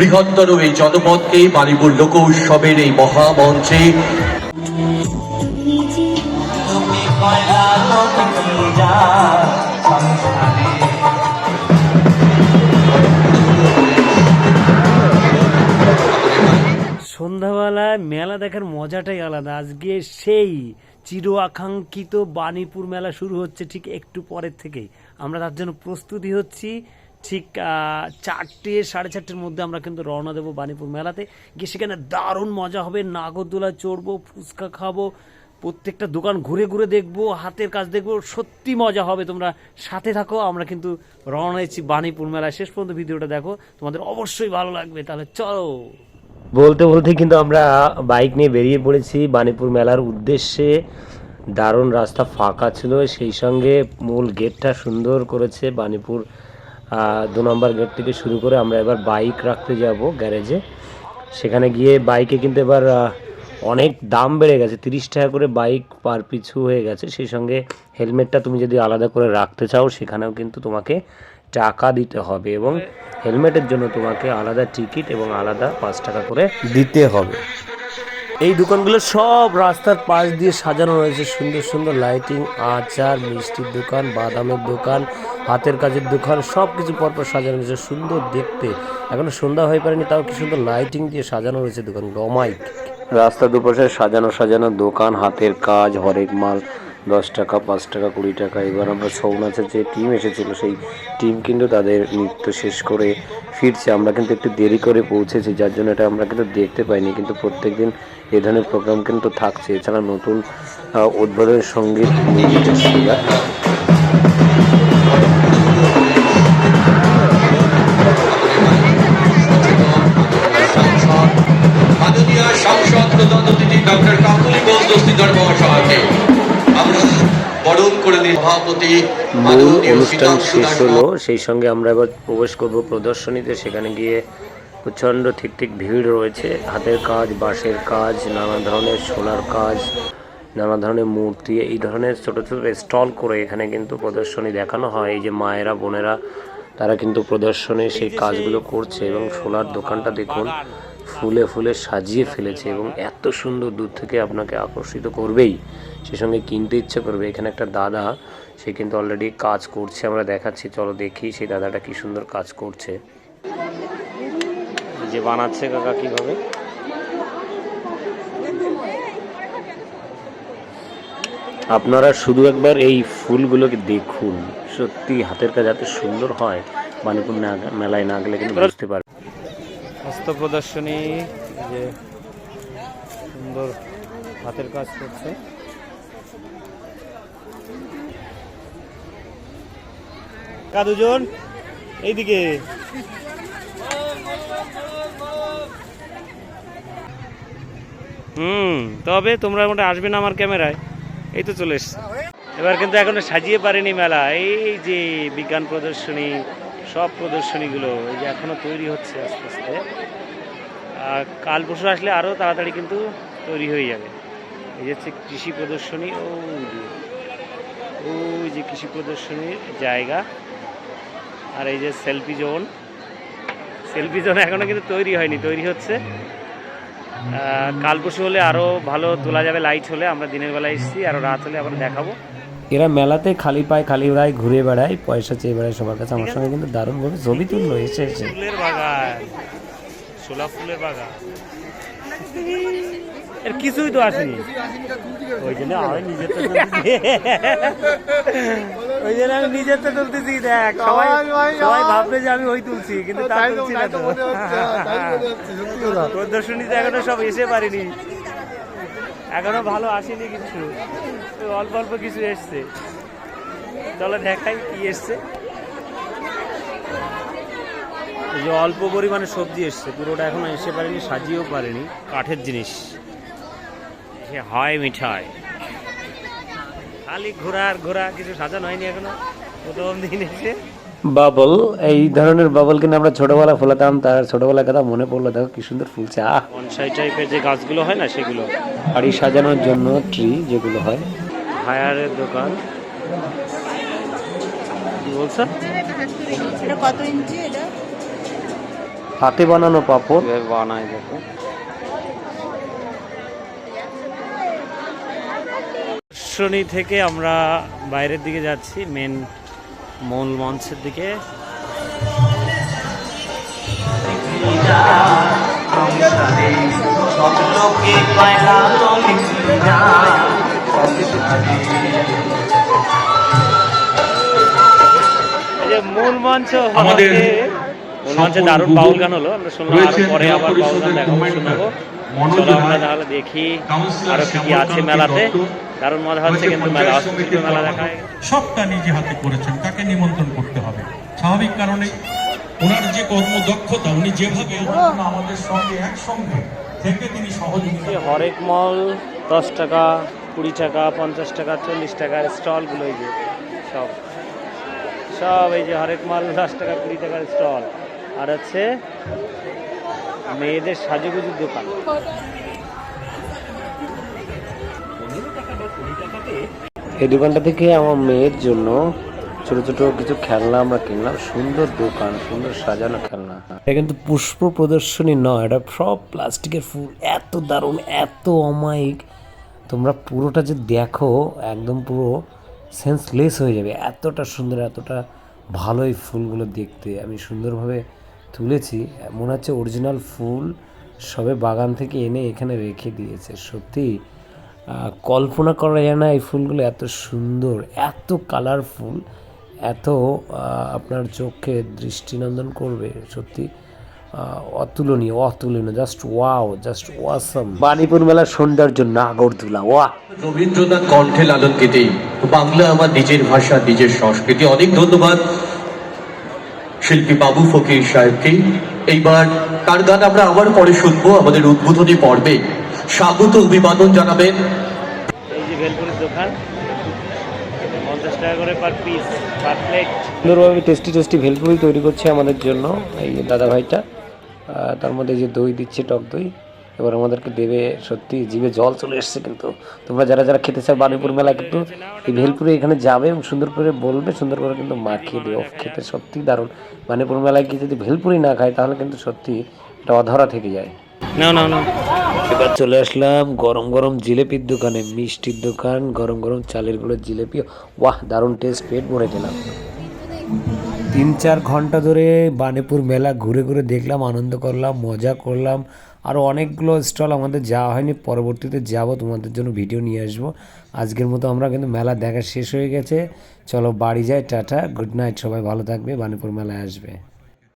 বৃহত্তর এই জনপদকে বাণীপুর লোক উৎসবের এই মহামঞ্চে সন্ধ্যাবেলায় মেলা দেখার মজাটাই আলাদা। আজকে সেই চির আকাঙ্ক্ষিত বাণীপুর মেলা শুরু হচ্ছে ঠিক একটু পরের থেকেই। আমরা তার জন্য প্রস্তুতি হচ্ছি ঠিক চারটে সাড়ে চারটের মধ্যে আমরা কিন্তু রওনা দেবো বাণীপুর মেলাতে। গিয়ে সেখানে দারুণ মজা হবে। নাগরদোলা চড়বো ফুচকা খাব প্রত্যেকটা দোকান ঘুরে ঘুরে দেখব হাতের কাজ দেখব। সত্যি মজা হবে। তোমরা সাথে থাকো আমরা কিন্তু রওনা দিচ্ছি বাণীপুর মেলায়। শেষ পর্যন্ত ভিডিওটা দেখো। তোমাদের অবশ্যই ভালো লাগবে। তাহলে চলো। বলতে বলতে কিন্তু আমরা বাইক নিয়ে বেরিয়ে পড়েছি বাণীপুর মেলার উদ্দেশ্যে। দারুণ রাস্তা ফাঁকা ছিল। সেই সঙ্গে মূল গেটটা সুন্দর করেছে বাণীপুর আহ, দু নম্বর গেট থেকে শুরু করে আমরা এবার বাইক রাখতে যাব গ্যারেজে সেখানে গিয়ে বাইকে কিন্তু এবার অনেক দাম বেড়ে গেছে। তিরিশ টাকা করে বাইক পার পিছু হয়ে গেছে। সেই সঙ্গে হেলমেটটা তুমি যদি আলাদা করে রাখতে চাও, সেখানেও কিন্তু তোমাকে টাকা দিতে হবে এবং হেলমেটের জন্য তোমাকে আলাদা টিকিট এবং আলাদা পাঁচ টাকা করে দিতে হবে। এই দোকানগুলো সব রাস্তার পাশ দিয়ে সাজানো রয়েছে। সুন্দর সুন্দর লাইটিং আচার, মিষ্টির দোকান, বাদামের দোকান হাতের কাজের দোকান সব কিছু পরপর সাজানো রয়েছে, সুন্দর দেখতে। এখনও সন্ধ্যা হয়ে পারেনি, তাও কি সুন্দর লাইটিং দিয়ে সাজানো রয়েছে দোকানগুলো অমাইক রাস্তা দুপাশে সাজানো সাজানো দোকান, হাতের কাজ, হরেক মাল, দশ টাকা, পাঁচ টাকা, কুড়ি টাকা, এবার আমরা ছৌ নাচের যে টিম এসেছিল, সেই টিম কিন্তু তাদের নৃত্য শেষ করে ফিরছে। আমরা কিন্তু একটু দেরি করে পৌঁছেছি, যার জন্য এটা আমরা কিন্তু দেখতে পাইনি, কিন্তু প্রত্যেকদিন এ ধরনের প্রোগ্রাম কিন্তু থাকছে। এছাড়া নতুন উদ্বোধনের সংগীত মূল অনুষ্ঠান শেষ হলো সেই সঙ্গে আমরা এবার প্রবেশ করব প্রদর্শনীতে। সেখানে গিয়ে প্রচণ্ড ঠিক ঠিক ভিড় রয়েছে। হাতের কাজ বাঁশের কাজ নানা ধরনের সোনার কাজ নানা ধরনের মূর্তি এই ধরনের ছোট ছোট স্টল করে এখানে কিন্তু প্রদর্শনী দেখানো হয়। এই যে মায়েরা বোনেরা তারা কিন্তু প্রদর্শনী সেই কাজগুলো করছে এবং সোনার দোকানটা দেখুন। ফুলে ফুলে সাজিয়ে ফেলেছে এবং এত সুন্দর দূর থেকে আপনাকে আকর্ষিত করবেই। সে সঙ্গে কিনতে ইচ্ছে করবে। এখানে একটা দাদা সে কিন্তু অলরেডি কাজ করছে। আমরা দেখাচ্ছি চলো দেখি সেই দাদাটা কি সুন্দর কাজ করছে। যে বানাচ্ছে কাকা কীভাবে? আপনারা শুধু একবার এই ফুলগুলোকে দেখুন। সত্যি হাতের কাজ এত সুন্দর হয়। বাণীপুর না- মেলায় না গেলে কিন্তু বুঝতে পারবে হস্ত প্রদর্শনী যে সুন্দর হাতের কাজ করছে। কা দুজন এইদিকে। হুম তবে তোমরা মোটা আসবে না আমার ক্যামেরায়। এই তো চলে এসছে। এবার কিন্তু এখনও সাজিয়ে পারেনি মেলা। এই যে বিজ্ঞান প্রদর্শনী সব প্রদর্শনীগুলো এই যে এখনও তৈরি হচ্ছে আস্তে আস্তে। কাল পরশু আসলে আরও তাড়াতাড়ি কিন্তু তৈরি হয়ে যাবে। এই যে হচ্ছে কৃষি প্রদর্শনী, ও ওই যে কৃষি প্রদর্শনীর জায়গা। আর এই যে সেলফি জোন। সেলফি জোন এখনও কিন্তু তৈরি হয়নি, তৈরি হচ্ছে। কাল পরশু হলে আরও ভালো তোলা যাবে, লাইট হলে আমরা দিনের বেলা এসেছি আরও রাত হলে আবার দেখাবো। এরা মেলাতে খালি পায়ে খালি গায়ে ঘুরে বেড়ায় পয়সা চেয়ে বেড়ায় সবার কাছে। আমার সঙ্গে কিন্তু দারুণভাবে ছবি তুললো এসে এসে। ফুলের বাগান সোলা ফুলের বাগান। এর কিছুই তো আসেনি। ওই জন্য আমি নিজের তো ওই জন্য আমি নিজের তো তুলতেছি দেখ সবাই সবাই ভাববে যে আমি ওই তুলছি কিন্তু তা তুলছি না তো প্রদর্শনীতে এখনও সব এসে পারিনি। এখনও ভালো আসেনি কিছু। অল্প অল্প কিছু এসছে। চলো দেখাই কি এসছে। যে অল্প পরিমাণে সবজি এসছে, পুরোটা এখনও এসে পারেনি, সাজিয়েও পারেনি। কাঠের জিনিস। হয় মিঠাই। খালি ঘোরা আর ঘোরা কিছু সাজানো হয়নি এখনও। প্রথম দিন এসে। বাবল এই ধরনের বাবল কিন্তু আমরা ছোটবেলা ফোলাতাম তার ছোটবেলার কথা মনে পড়ল দেখো কি সুন্দর ফুলছে আহ! বনসাই টাইপের যে গাছগুলো হয় না সেগুলো? বাড়ি সাজানোর জন্য ট্রি যেগুলো হয়। হায়ারের দোকান। কি বলছো? এটা কত ইঞ্চি এটা? হাতে বানানো পাপড়। বানায় দেখো। থেকে আমরা বাইরের দিকে যাচ্ছি মেন মূল মঞ্চের দিকে। মূল মঞ্চ আমাদের মূল মঞ্চে সকল দারুণ বাউল গান হলো আমরা শুনলাম আরও পরে আবার বাউল গান পরিষদের দেখাবো কমান্ডার শোনাবো চলো আমরা তাহলে দেখি আরও কি কি আছে মেলাতে। দারুণ মজা হচ্ছে কিন্তু মেলা অস্থির মেলা। দেখায়। সবটা নিজে হাতে করেছেন তাকে নিমন্ত্রণ করতে হবে। স্বাভাবিক কারণে ওনার যে কর্মদক্ষতা উনি যেভাবে আমাদের সঙ্গে একসঙ্গে থেকে তিনি সহযোগিতা হরেক মল দশ টাকা কুড়ি টাকা পঞ্চাশ টাকা চল্লিশ টাকার স্টলগুলো এই যে সব। সব এই যে হরেক মাল দশ টাকা কুড়ি টাকার স্টল। আর হচ্ছে মেয়েদের সাজুগুজুর দোকান। এই দোকানটা থেকে আমার মেয়ের জন্য ছোট ছোট কিছু খেলনা আমরা কিনলাম। সুন্দর দোকান সুন্দর সাজানো খেলনা। এটা কিন্তু পুষ্প প্রদর্শনী নয় এটা সব প্লাস্টিকের ফুল। এত দারুণ এত অমায়িক। তোমরা পুরোটা যে দেখো একদম পুরো সেন্সলেস হয়ে যাবে। এতটা সুন্দর এতটা ভালো এই ফুলগুলো দেখতে। আমি সুন্দরভাবে তুলেছি। মনে হচ্ছে অরিজিনাল ফুল সবে বাগান থেকে এনে এখানে রেখে দিয়েছে। সত্যি কল্পনা করা যায় না এই ফুলগুলো এত সুন্দর এত কালারফুল এত আপনার চোখে দৃষ্টিনন্দন করবে সত্যি অতুলনীয় অতুলনীয় just wow just awesome Banipur মেলার সৌন্দর্য নাগরদোলা ওয়া রবীন্দ্রনাথ কণ্ঠে লালন গীতি বাংলা আমার নিজের ভাষা নিজের সংস্কৃতি। অনেক ধন্যবাদ শিল্পী বাবু ফকির সাহেবকে। এইবার তার গান আমরা আবার পরে শুনব আমাদের উদ্বোধনী পর্বে। স্বাগত অভিবাদন জানাবেন। এই যে ভেলপুরির দোকান পঞ্চাশ টাকা করে পার পিস পার প্লেট সুন্দরভাবে টেস্টি টেস্টি ভেলপুরি তৈরি করছে আমাদের জন্য এই দাদা ভাইটা তার মধ্যে যে দই দিচ্ছে টক দই। এবার আমাদেরকে দেবে সত্যি জিভে জল চলে এসছে কিন্তু। তোমরা যারা যারা খেতে চাও বাণীপুর মেলা কিন্তু এই ভেলপুরে এখানে যাবে এবং সুন্দর করে বলবে সুন্দর করে কিন্তু মাখিয়ে দেবে। খেতে সত্যি দারুণ। বানিপুর মেলায় গিয়ে যদি ভেলপুরি না খায় তাহলে কিন্তু সত্যি এটা অধরা থেকে যায়। না না না। এবার চলে আসলাম গরম গরম জিলেপির দোকানে, মিষ্টির দোকান, গরম গরম চালের গুঁড়োর জিলেপি। ওয়াহ, দারুণ টেস্ট পেট ভরে গেলাম তিন চার ঘণ্টা ধরে বানেপুর মেলা ঘুরে ঘুরে দেখলাম, আনন্দ করলাম, মজা করলাম। আরও অনেকগুলো স্টল আমাদের যাওয়া হয়নি, পরবর্তীতে যাব, তোমাদের জন্য ভিডিও নিয়ে আসব। আজকের মতো আমরা কিন্তু মেলা দেখা শেষ হয়ে গেছে। চলো বাড়ি যাই, টাটা গুড নাইট সবাই ভালো থাকবে, বানেপুর মেলায় আসবে।